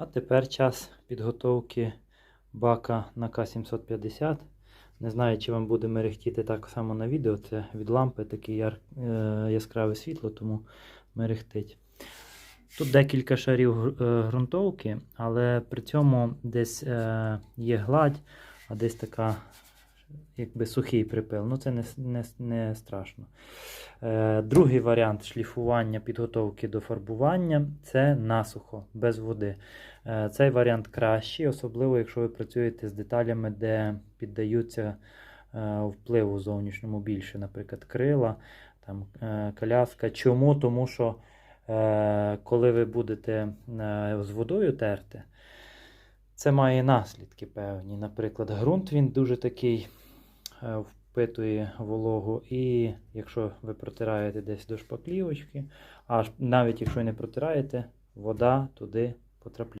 А тепер час підготовки бака на К750. Не знаю, чи вам буде мерехтіти так само на відео. Це від лампи таке яр... е, яскраве світло, тому мерехтить. Тут декілька шарів е, ґрунтовки, але при цьому десь е, є гладь, а десь така якби сухий припил. Ну це не, не, не страшно. Е, другий варіант шліфування підготовки до фарбування це насухо, без води. Е, цей варіант кращий, особливо якщо ви працюєте з деталями, де піддаються е, впливу зовнішньому більше, наприклад, крила, там, е, коляска. Чому? Тому що е, коли ви будете е, з водою терти, це має наслідки певні. Наприклад, ґрунт він дуже такий впитує вологу, і якщо ви протираєте десь до шпаклівочки, а навіть якщо не протираєте, вода туди потрапляє.